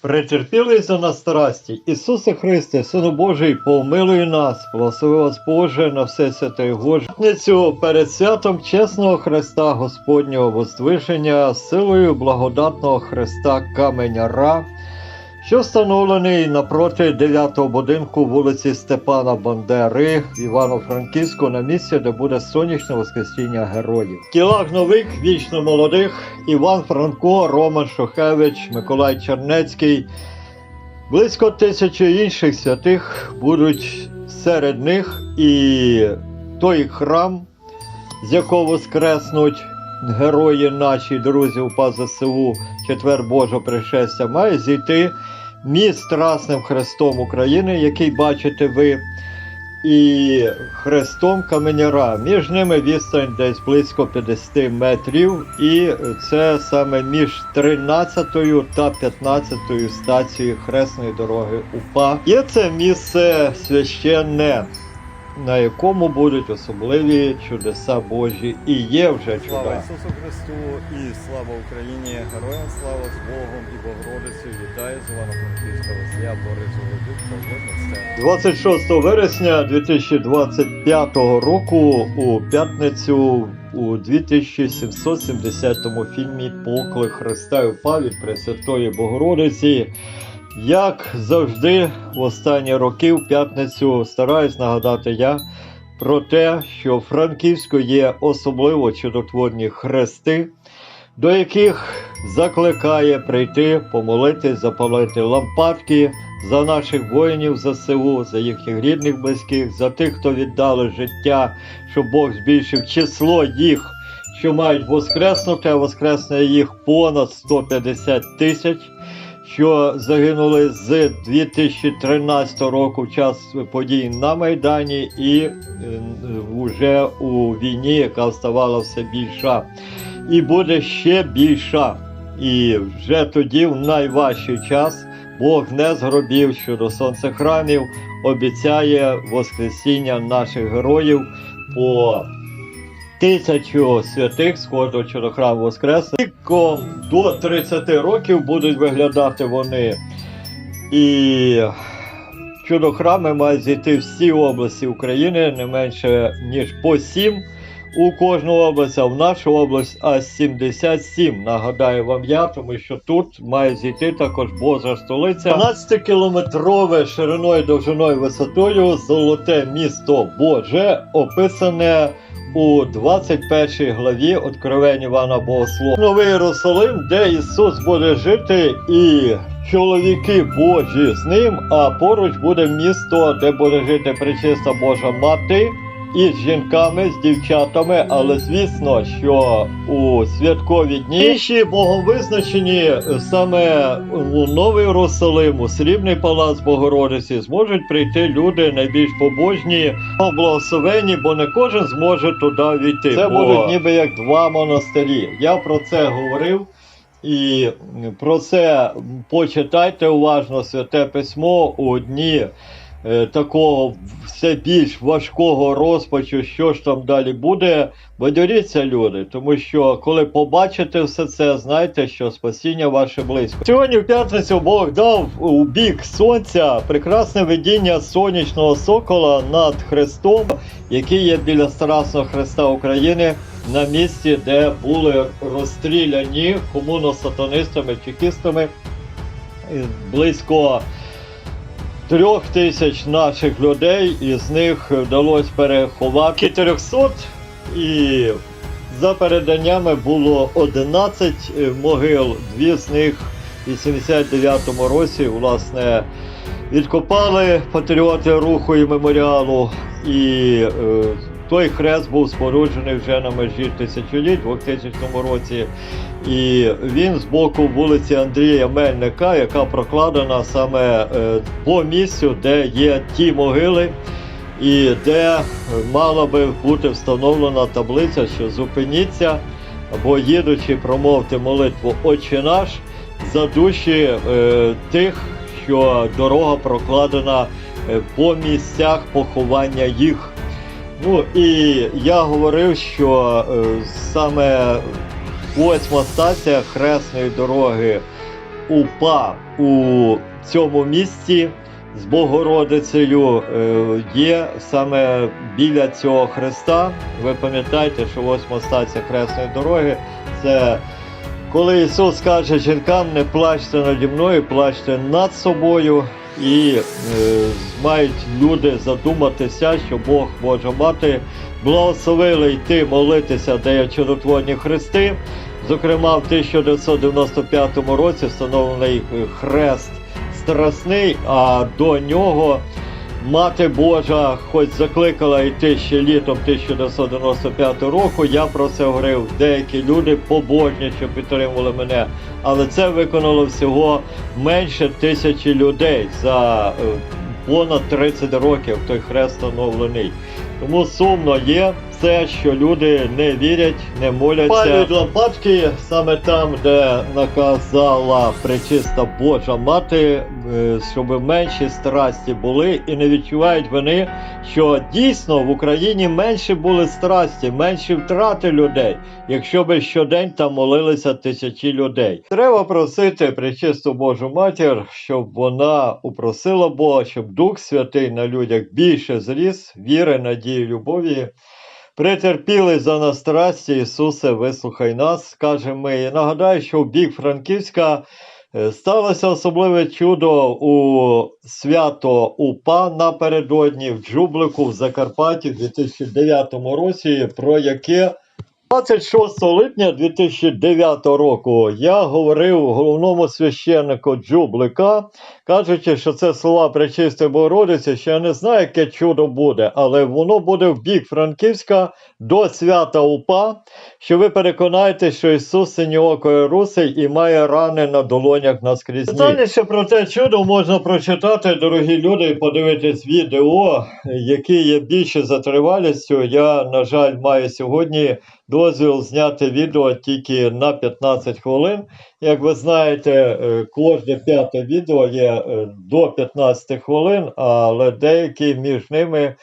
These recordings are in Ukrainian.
Претерпілий за нас страсті, Ісусе Христе, Сину Божий, помилуй нас, благослови вас Боже на все святе Гожницю перед святом чесного Христа Господнього воздвиження, силою благодатного Христа Каменяра, що встановлений напроти 9-го будинку вулиці Степана Бандери Івано-Франківську на місці, де буде сонячне воскресіння героїв. В тілах нових, вічно молодих Іван Франко, Роман Шухевич, Миколай Чернецький. Близько тисячі інших святих будуть серед них і той храм, з якого воскреснуть герої наші друзі УПА ЗСУ, четвер Божого пришестя, має зійти міст Страсним Хрестом України, який бачите ви, і хрестом Каменяра. Між ними відстань десь близько 50 метрів, і це саме між 13 та 15 стацією хресної дороги УПА. Є це місце священне. На якому будуть особливі чудеса Божі і є вже Слава. Ісусу Христу і слава Україні! Героям слава з Богом і Богородицею! Вітаю з Івано-Франківська Я Борис Володюк, Павло 26 вересня 2025 року у п'ятницю у 2770 фільмі Поклик Христа і упав від Пресвятої Богородиці. Як завжди, в останні роки в п'ятницю стараюсь нагадати я про те, що в Франківську є особливо чудотворні хрести, до яких закликає прийти, помолитись, запалити лампадки за наших воїнів ЗСУ, за їхніх рідних близьких, за тих, хто віддали життя, щоб Бог збільшив число їх, що мають воскреснути, а воскресне їх понад 150 тисяч. Що загинули з 2013 року в час подій на Майдані і е, вже у війні, яка ставала все більша, і буде ще більша. І вже тоді, в найважчий час, Бог не з гробів щодо сонцехрамів обіцяє Воскресіння наших героїв по тисячу святих чудохраму Воскресне. Віком до 30 років будуть виглядати вони. І чудохрами мають зійти всі області України, не менше ніж по 7 у кожну область, а в нашу область аж 77. Нагадаю вам я, тому що тут має зійти також Божа столиця. 12-кілометрове шириною, довжиною, висотою золоте місто Боже описане у 21 главі Откровень Івана Богослова. Новий Єрусалим, де Ісус буде жити і чоловіки Божі з ним, а поруч буде місто, де буде жити пречиста Божа Мати. І з жінками, з дівчатами, але звісно, що у святкові дні інші боговизначені саме у Новий Єрусалим, у Срібний палац Богородиці зможуть прийти люди найбільш побожні, благословені, бо не кожен зможе туди війти. Це Бо- будуть ніби як два монастирі. Я про це говорив. І про це почитайте уважно святе письмо у дні е, такого все більш важкого розпачу, що ж там далі буде. Бадьоріться, люди, тому що коли побачите все це, знайте, що спасіння ваше близько. Сьогодні в п'ятницю Бог дав у бік сонця прекрасне видіння сонячного сокола над Христом, який є біля Страсного Христа України. На місці, де були розстріляні комуно-сатанистами, чекістами, близько трьох тисяч наших людей, із них вдалося переховати 400, і за переданнями було 11 е, могил, дві з них у 89-му році, власне, відкопали патріоти руху і меморіалу. І е, той хрест був споруджений вже на межі тисячоліть у 2000 році. І він з боку вулиці Андрія Мельника, яка прокладена саме е, по місцю, де є ті могили, і де мала би бути встановлена таблиця, що зупиніться, або їдучи, промовте молитву Отче наш за душі е, тих, що дорога прокладена е, по місцях поховання їх. Ну і я говорив, що е, саме восьма стація хресної дороги УПА у цьому місті з Богородицею е, є саме біля цього хреста. Ви пам'ятаєте, що восьма стація Хресної дороги це коли Ісус каже жінкам, не плачте наді мною, плачте над собою. І е, мають люди задуматися, що Бог, може Мати, благословили йти молитися, де чудотворні хрести. Зокрема, в 1995 році встановлений е, хрест Страсний, а до нього Мати Божа, хоч закликала йти ще літом 1995 року, я про це говорив. Деякі люди побожні, що підтримували мене, але це виконало всього менше тисячі людей за е, понад 30 років той хрест встановлений. Тому сумно є це, що люди не вірять, не моляться. Палюють лампадки саме там, де наказала пречиста Божа мати, е, щоб менші страсті були, і не відчувають вони, що дійсно в Україні менше були страсті, менші втрати людей, якщо би щодень там молилися тисячі людей. Треба просити пречисту Божу матір, щоб вона упросила Бога, щоб Дух Святий на людях більше зріс, віри, надії, любові. Претерпіли за нас страсті, Ісусе, вислухай нас, скажемо ми. І нагадаю, що в бік Франківська е, сталося особливе чудо у свято УПА напередодні в Джублику в Закарпатті в 2009 році, про яке 26 липня 2009 року я говорив головному священнику Джублика, кажучи, що це слова Пречистої Богородиці, що я не знаю, яке чудо буде, але воно буде в бік Франківська до свята УПА, що ви переконаєтесь, що Ісус синьоокої русий і має рани на долонях наскрізь. Детальніше про те чудо можна прочитати, дорогі люди, і подивитись відео, які є більше за тривалістю. Я, на жаль, маю сьогодні дозвіл зняти відео тільки на 15 хвилин. Як ви знаєте, е, кожне п'яте відео є е, до 15 хвилин, але деякі між ними,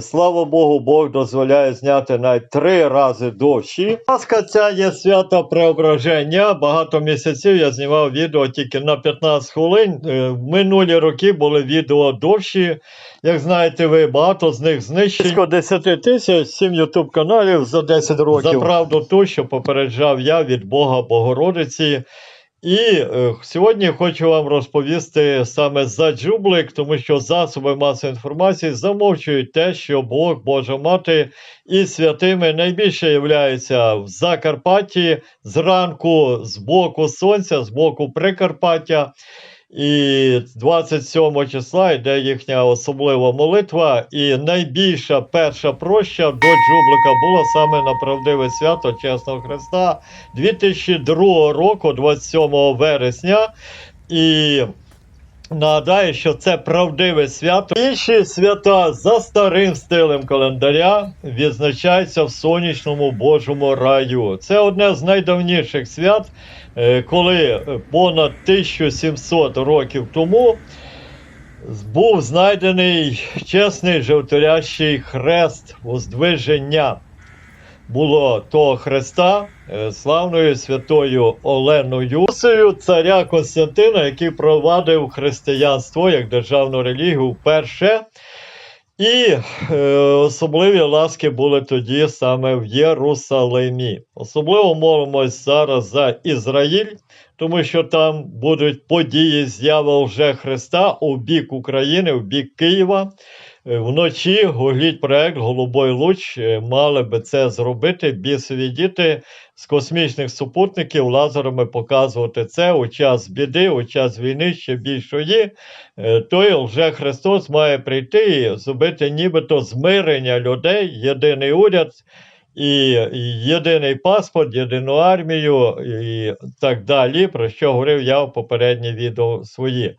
слава Богу, Бог дозволяє зняти навіть три рази довші. Пасха ця є свято преображення. Багато місяців я знімав відео тільки на 15 хвилин. Е, минулі роки були відео довші. Як знаєте, ви багато з них знищені. Близько 10 тисяч, 7 ютуб каналів за 10 років. За правду ту, що попереджав я від Бога Богородиці. І е, сьогодні хочу вам розповісти саме за Джублик, тому що засоби масової інформації замовчують те, що Бог, Божа Мати і святими найбільше являються в Закарпатті зранку з боку сонця, з боку Прикарпаття. І 27 числа йде їхня особлива молитва, і найбільша перша проща до Джублика була саме на правдиве свято Чесного Христа 2002 року, 27 вересня. І нагадаю, що це правдиве свято. Інші свята за старим стилем календаря відзначаються в сонячному Божому раю. Це одне з найдавніших свят, коли е, понад 1700 років тому був знайдений чесний жовторящий хрест воздвиження. Було того хреста е, славною святою Оленою Русею царя Константина, який провадив християнство як державну релігію вперше. І е, особливі ласки були тоді саме в Єрусалимі. Особливо молимось зараз за Ізраїль, тому що там будуть події з'ява вже Христа у бік України, у бік Києва. Е, Вночі гугліть проект Голубой луч е, мали би це зробити. Бісові діти з космічних супутників лазерами показувати це у час біди, у час війни ще більшої. Е, Той вже Христос має прийти і зробити нібито змирення людей, єдиний уряд. І єдиний паспорт, єдину армію і так далі, про що говорив я в попередні відео свої.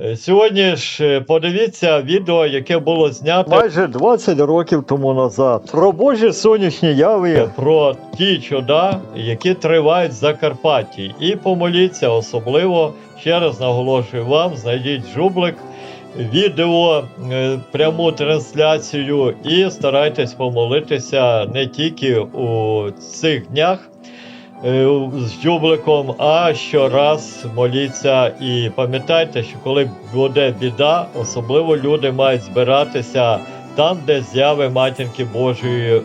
Е, Сьогодні ж е, подивіться відео, яке було знято майже 20 років тому назад. Про Божі сонячні яви, про ті чуда, які тривають в Закарпатті. І помоліться особливо, ще раз наголошую вам, знайдіть жублик, відео, е, пряму трансляцію і старайтесь помолитися не тільки у цих днях. Е, з джубликом, а щораз моліться. І пам'ятайте, що коли буде біда, особливо люди мають збиратися там, де зяви матінки Божої е,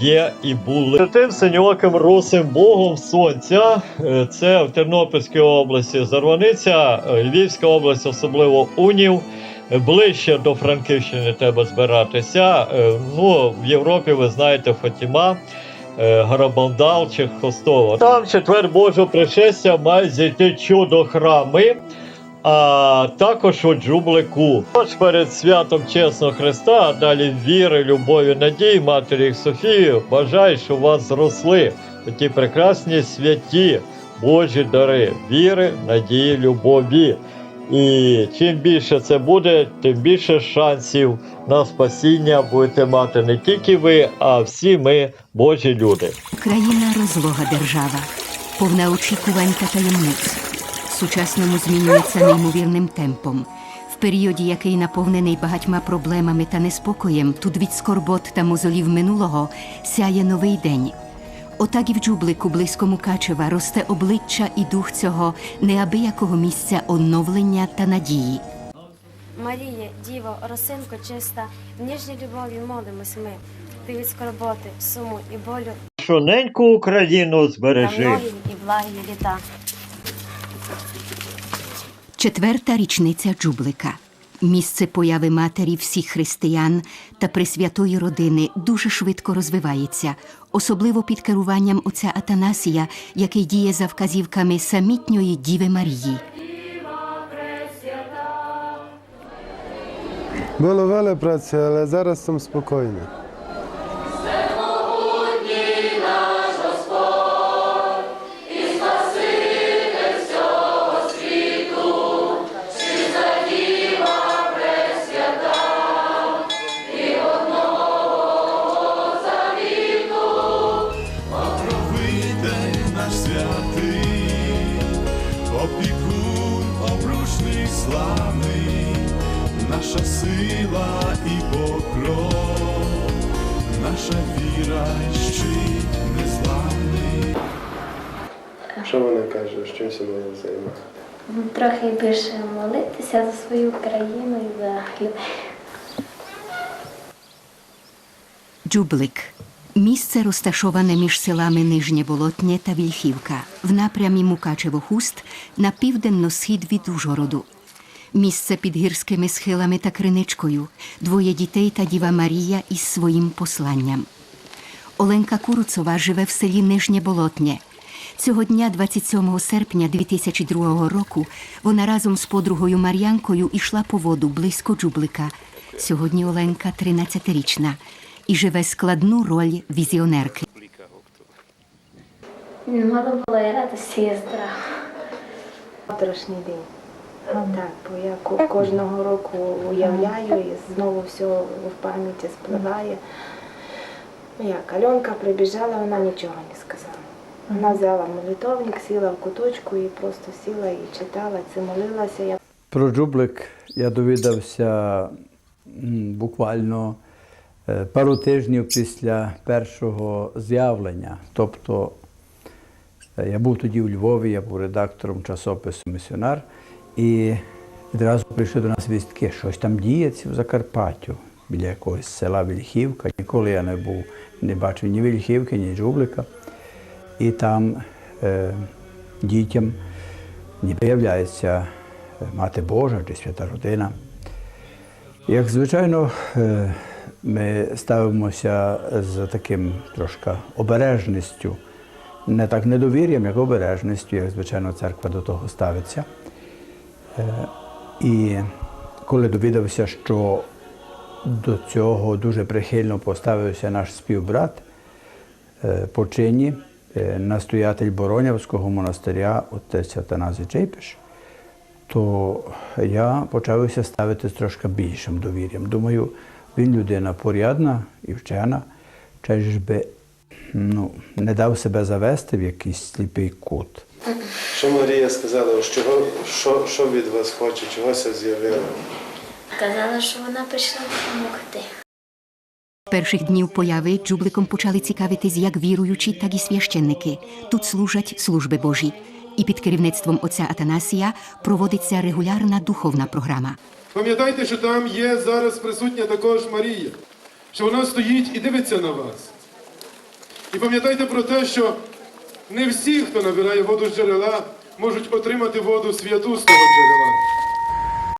є і були. Тим синьоким русим Богом сонця. е, Це в Тернопільській області Зарваниця, Львівська область, особливо Унів. Ближче до Франківщини треба збиратися. Ну, в Європі ви знаєте Фатіма. Е, Гарабандал чи Хостова. Там четвер Божого пришестя має зійти чудо храми, а також у Джублику. Тож перед святом чесного Христа, а далі віри, любові, надії, Матері Софії, бажаю, щоб у вас зросли ті прекрасні святі Божі дари віри, надії, любові. І чим більше це буде, тим більше шансів на спасіння будете мати не тільки ви, а всі ми, Божі люди. Країна розлога держава, повна очікувань та таємниць. Сучасному змінюється неймовірним темпом. В періоді, який наповнений багатьма проблемами та неспокоєм, тут від скорбот та мозолів минулого сяє новий день. Отак і в джублику близькому Качева росте обличчя і дух цього неабиякого місця оновлення та надії. Марія, Діво, росинко чиста, в ніжній любові молимось ми. Ти від скорботи, суму і болю Що неньку Україну та збережи. многі і благі літа. Четверта річниця Джублика. Місце появи матері всіх християн та пресвятої родини дуже швидко розвивається, особливо під керуванням отця Атанасія, який діє за вказівками самітньої Діви Марії. Було веле праці, але зараз там спокійно. Що вона каже, що чим себе займає? Трохи більше молитися за свою країну і за людей. Джублик місце розташоване між селами Нижнє Болотнє та Вільхівка в напрямі Мукачево-Хуст на південно-схід від Ужгороду. Місце під гірськими схилами та криничкою, двоє дітей та Діва Марія із своїм посланням. Оленка Куруцова живе в селі Нижнє Болотнє. Цього дня, 27 серпня 2002 року, вона разом з подругою Мар'янкою ішла по воду близько Джублика. Сьогодні Оленка 13-річна і живе складну роль візіонерки. Мало було і радості, і. Завтрашній день. Так, бо я кожного року уявляю і знову все в пам'яті спливає. Ну Як Альонка прибіжала, вона нічого не сказала. Вона взяла молитовник, сіла в куточку і просто сіла і читала, це молилася. Про Джублик я довідався буквально е, пару тижнів після першого з'явлення. Тобто е, я був тоді у Львові, я був редактором часопису Місіонар, і відразу прийшли до нас вістки, щось там діється в Закарпаттю, біля якогось села Вільхівка. Ніколи я не був, не бачив ні Вільхівки, ні Джублика. І там е, дітям ніби являється е, Мати Божа чи Свята Родина. Як звичайно, е, ми ставимося з таким трошки обережністю, не так недовір'ям, як обережністю, як звичайно церква до того ставиться. Е, І коли довідався, що до цього дуже прихильно поставився наш співбрат е, по чині, настоятель Боронявського монастиря отець Атаназій Чейпиш, то я почався ставити з трошки більшим довір'ям. Думаю, він людина порядна і вчена, чи ж би ну, не дав себе завести в якийсь сліпий кут. Що Марія сказала, що, що, що від вас хоче, чогося з'явила? Казала, що вона прийшла допомогти. Перших днів появи джубликом почали цікавитись як віруючі, так і священники. Тут служать служби Божі. І під керівництвом отця Атанасія проводиться регулярна духовна програма. Пам'ятайте, що там є зараз присутня також Марія, що вона стоїть і дивиться на вас. І пам'ятайте про те, що не всі, хто набирає воду з джерела, можуть отримати воду святу з того джерела.